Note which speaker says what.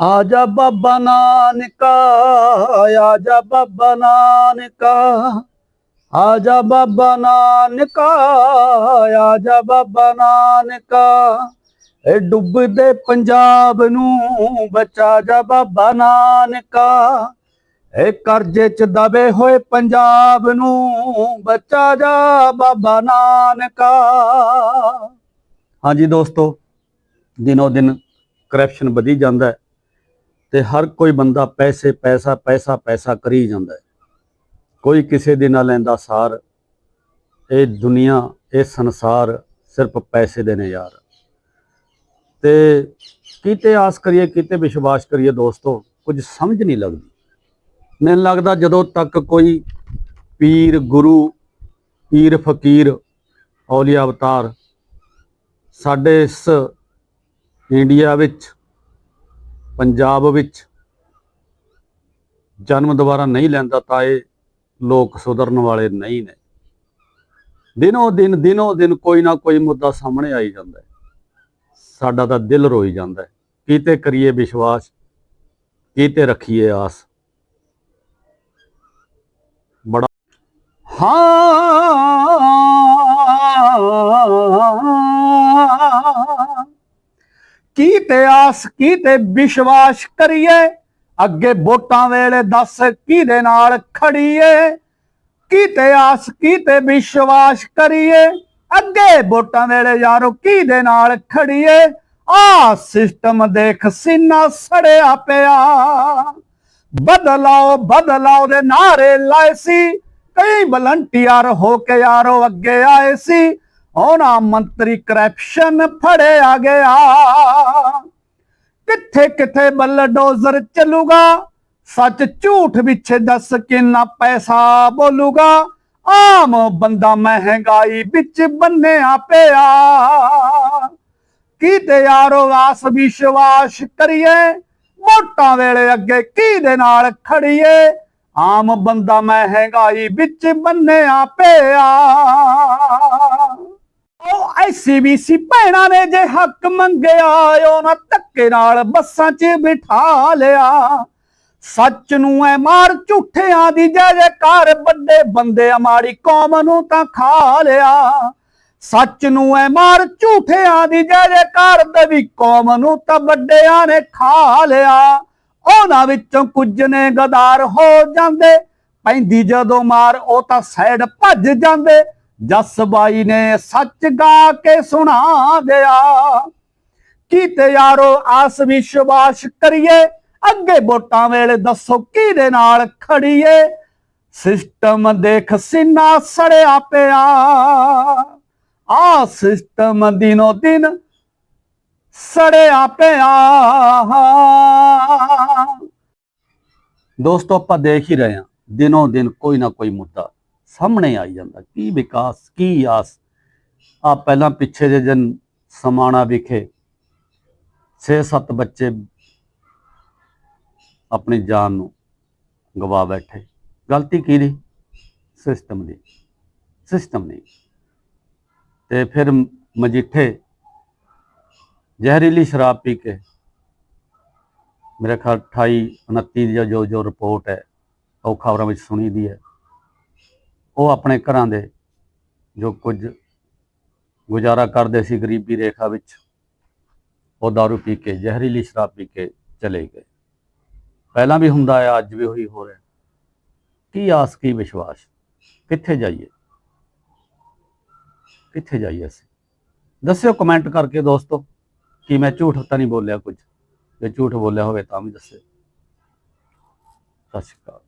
Speaker 1: ਆ ਜਾ ਬਾਬਾ ਨਾਨਕਾ, ਆਜਾ ਬਾਬਾ ਨਾਨਕਾ ਆ ਜਾ ਬਾਬਾ ਨਾਨਕਾ ਆ ਜਾ ਬਾਬਾ ਨਾਨਕਾ। ਇਹ ਡੁੱਬਦੇ ਪੰਜਾਬ ਨੂੰ ਬਚਾ ਜਾ ਬਾਬਾ ਨਾਨਕਾ। ਇਹ ਕਰਜ਼ੇ ਚ ਦਬੇ ਹੋਏ ਪੰਜਾਬ ਨੂੰ ਬਚਾ ਜਾ ਬਾਬਾ ਨਾਨਕਾ। ਹਾਂਜੀ ਦੋਸਤੋ, ਦਿਨੋ ਦਿਨ ਕਰਪਸ਼ਨ ਵਧੀ ਜਾਂਦਾ ਹੈ। ਤੇ ਹਰ ਕੋਈ ਬੰਦਾ ਪੈਸੇ, ਪੈਸਾ ਪੈਸਾ ਪੈਸਾ ਕਰੀ ਜਾਂਦਾ ਕੋਈ ਕਿਸੇ ਦੇ ਨਾਲ ਲੈਂਦਾ ਸਾਰ। ਇਹ ਦੁਨੀਆ, ਇਹ ਸੰਸਾਰ ਸਿਰਫ ਪੈਸੇ ਦੇ ਨੇ ਯਾਰ। ਤੇ ਕਿਤੇ ਆਸ ਕਰੀਏ, ਕਿਤੇ ਵਿਸ਼ਵਾਸ ਕਰੀਏ ਦੋਸਤੋ, ਕੁਝ ਸਮਝ ਨਹੀਂ ਲੱਗਦੀ। ਮੈਨੂੰ ਲੱਗਦਾ ਜਦੋਂ ਤੱਕ ਕੋਈ ਪੀਰ, ਗੁਰੂ, ਪੀਰ, ਫਕੀਰ ਔਲੀਆ ਅਵਤਾਰ ਸਾਡੇ ਇਸ ਇੰਡੀਆ ਵਿੱਚ ਪੰਜਾਬ ਵਿੱਚ ਜਨਮ ਦੁਬਾਰਾ ਨਹੀਂ ਲੈਂਦਾ ਤਾਂ ਇਹ ਲੋਕ ਸੁਧਰਨ ਵਾਲੇ ਨਹੀਂ ਨੇ। ਦਿਨੋ ਦਿਨ ਦਿਨੋ ਦਿਨ ਕੋਈ ਨਾ ਕੋਈ ਮੁੱਦਾ ਸਾਹਮਣੇ ਆਈ ਜਾਂਦਾ ਹੈ। ਸਾਡਾ ਤਾਂ ਦਿਲ ਰੋਈ ਜਾਂਦਾ ਹੈ। ਕੀਤੇ ਕਰੀਏ ਵਿਸ਼ਵਾਸ, ਕੀਤੇ ਰੱਖੀਏ ਆਸ। ਬੜਾ ਹਾਂ! ਕੀਤੇ ਆਸ ਕੀਤੇ ਵਿਸ਼ਵਾਸ ਕਰੀਏ? ਅੱਗੇ ਵੋਟਾਂ ਵੇਲੇ ਦੱਸ ਕਿਹਦੇ ਨਾਲ ਖੜੀਏ? ਕੀਤੇ ਆਸ ਕੀਤੇ ਵਿਸ਼ਵਾਸ ਕਰੀਏ? ਅੱਗੇ ਵੋਟਾਂ ਵੇਲੇ ਯਾਰੋ ਕਿਹਦੇ ਨਾਲ ਖੜੀਏ? ਆ ਸਿਸਟਮ ਦੇਖ ਸੀਨਾ ਸੜਿਆ ਪਿਆ। ਬਦਲਾਓ ਬਦਲਾਓ ਦੇ ਨਾਰੇ ਲਾਏ ਸੀ। ਕਈ ਵਲੰਟੀਅਰ ਹੋ ਕੇ ਯਾਰੋ ਅੱਗੇ ਆਏ ਸੀ। ਉਹਨਾਂ ਮੰਤਰੀ ਕਰਪਸ਼ਨ ਫੜਿਆ ਗਿਆ। ਕਿੱਥੇ ਕਿੱਥੇ ਬਲਡੋਜ਼ਰ ਚੱਲੂਗਾ? ਸੱਚ ਝੂਠ ਵਿੱਚ ਦੱਸ ਕਿੰਨਾ ਪੈਸਾ ਬੋਲੂਗਾ? ਆਮ ਬੰਦਾ ਮਹਿੰਗਾਈ ਵਿੱਚ ਬੰਨਿਆ ਪਿਆ। ਕੀਤੇ ਯਾਰੋ ਆਸ ਵਿਸ਼ਵਾਸ ਕਰੀਏ? ਵੋਟਾਂ ਵੇਲੇ ਅੱਗੇ ਕੀ ਦੇ ਨਾਲ ਖੜੀਏ? ਆਮ ਬੰਦਾ ਮਹਿੰਗਾਈ ਵਿੱਚ ਬੰਨਿਆ ਪਿਆ। ਉਹ ਐਸੀਬੀਸੀ ਭੈਣਾਂ ਨੇ ਜੇ ਹੱਕ ਮੰਗਿਆ, ਉਹਨਾਂ ਧੱਕੇ ਨਾਲ ਬੱਸਾਂ 'ਚ ਬਿਠਾ ਲਿਆ। ਸੱਚ ਨੂੰ ਐ ਮਾਰ ਝੂਠਿਆਂ ਦੀ ਜੈ ਜੈਕਾਰ ਵੱਡੇ ਬੰਦੇ ਮਾੜੀ ਕੌਮ ਨੂੰ ਤਾਂ ਖਾ ਲਿਆ। ਸੱਚ ਨੂੰ ਐ ਮਾਰ ਝੂਠਿਆਂ ਦੀ ਜੈ ਜੈਕਾਰ ਦਵੀ ਕੌਮ ਨੂੰ ਤਾਂ ਵੱਡਿਆਂ ਨੇ ਖਾ ਲਿਆ। ਉਹਨਾਂ ਵਿੱਚੋਂ ਕੁਝ ਨੇ ਗਦਾਰ ਹੋ ਜਾਂਦੇ, ਪੈਂਦੀ ਜਦੋਂ ਮਾਰ, ਉਹ ਤਾਂ ਸਾਈਡ ਭੱਜ ਜਾਂਦੇ। ਜਸ ਬਾਈ ਨੇ ਸੱਚ ਗਾ ਕੇ ਸੁਣਾ ਦਿਆ। ਕੀਤੇ ਯਾਰੋ ਆਸ ਵਿਸ਼ਵਾਸ ਕਰੀਏ, ਅੱਗੇ ਵੋਟਾਂ ਵੇਲੇ ਦੱਸੋ ਕਿਹਦੇ ਨਾਲ ਖੜੀਏ। ਸਿਸਟਮ ਦੇਖ ਸੀਨਾ ਸੜਿਆ ਪਿਆ। ਆ ਸਿਸਟਮ ਦਿਨੋ ਦਿਨ ਸੜਿਆ ਪਿਆ। ਦੋਸਤੋ, ਆਪਾਂ ਦੇਖ ਹੀ ਰਹੇ ਹਾਂ, ਦਿਨੋ ਦਿਨ ਕੋਈ ਨਾ ਕੋਈ ਮੁੱਦਾ ਸਾਹਮਣੇ ਆਈ ਜਾਂਦਾ, ਕੀ ਵਿਕਾਸ, ਕੀ ਆਸ? ਆ ਪਹਿਲਾਂ ਪਿੱਛੇ ਜੇ ਦਿਨ ਸਮਾਣਾ ਵਿਖੇ 6-7 ਬੱਚੇ ਆਪਣੀ ਜਾਨ ਨੂੰ ਗਵਾ ਬੈਠੇ। ਗਲਤੀ ਕੀ ਦੀ ਸਿਸਟਮ ਦੀ ਸਿਸਟਮ ਦੀ। ਤੇ ਫਿਰ ਮਜੀਠੇ ਜ਼ਹਿਰੀਲੀ ਸ਼ਰਾਬ ਪੀ ਕੇ, ਮੇਰੇ ਖਿਆਲ 28 29 ਦੀ ਜੋ ਜੋ ਰਿਪੋਰਟ ਹੈ, ਉਹ ਖਬਰਾਂ ਵਿੱਚ ਸੁਣੀ ਦੀ ਹੈ। ਉਹ ਆਪਣੇ ਘਰਾਂ ਦੇ ਜੋ ਕੁਝ ਗੁਜ਼ਾਰਾ ਕਰਦੇ ਸੀ ਗਰੀਬੀ ਰੇਖਾ ਵਿੱਚ, ਉਹ दारू ਪੀ ਕੇ, ਜ਼ਹਿਰੀਲੀ ਸ਼ਰਾਬ ਪੀ ਕੇ ਚਲੇ ਗਏ। ਪਹਿਲਾਂ ਵੀ ਹੁੰਦਾ ਆ, ਅੱਜ ਵੀ ਉਹੀ ਹੋ ਰਿਹਾ। ਕੀ ਆਸ, ਕੀ ਵਿਸ਼ਵਾਸ? ਕਿੱਥੇ ਜਾਈਏ? ਕਿੱਥੇ ਜਾਈਏ ਅਸੀਂ? ਦੱਸਿਓ ਕਮੈਂਟ ਕਰਕੇ ਦੋਸਤੋ, ਕਿ ਮੈਂ ਝੂਠ ਤਾਂ ਨਹੀਂ ਬੋਲਿਆ ਕੁਝ। ਜੇ ਝੂਠ ਬੋਲਿਆ ਹੋਵੇ ਤਾਂ ਵੀ ਦੱਸਿਓ। ਸਤਿ ਸ਼੍ਰੀ ਅਕਾਲ।